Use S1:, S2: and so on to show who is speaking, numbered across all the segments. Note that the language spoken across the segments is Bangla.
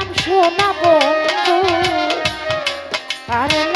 S1: নাম শোনা বন্ধু।
S2: আর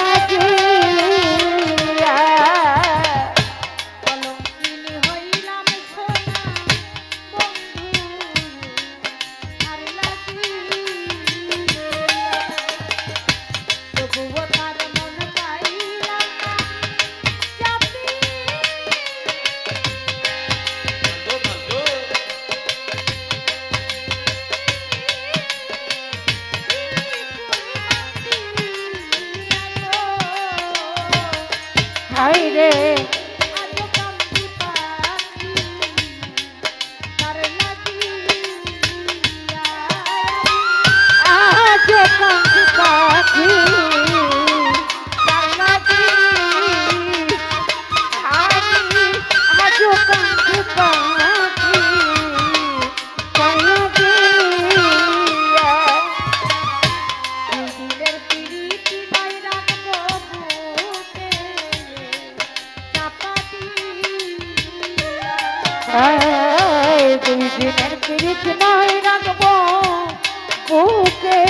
S2: দুই দিনের
S1: পিড়িত নাই রাখব বুকে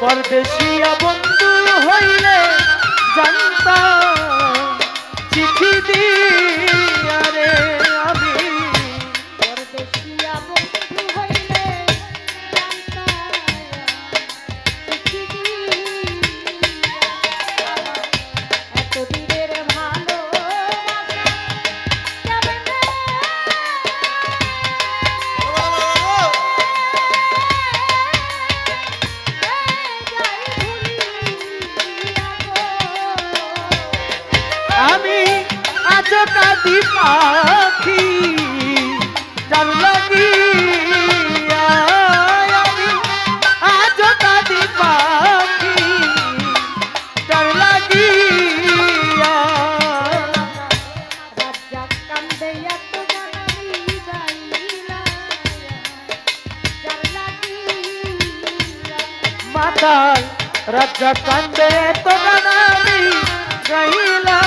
S1: পরদেশিয়া বন্ধু হইলে
S3: জানতাম চিঠি দিয়ে কাদি পাখি যার লাগিয়া আজ কাদি পাখি যার লাগিয়া রাজা কান্দে এত গানি যাইলা।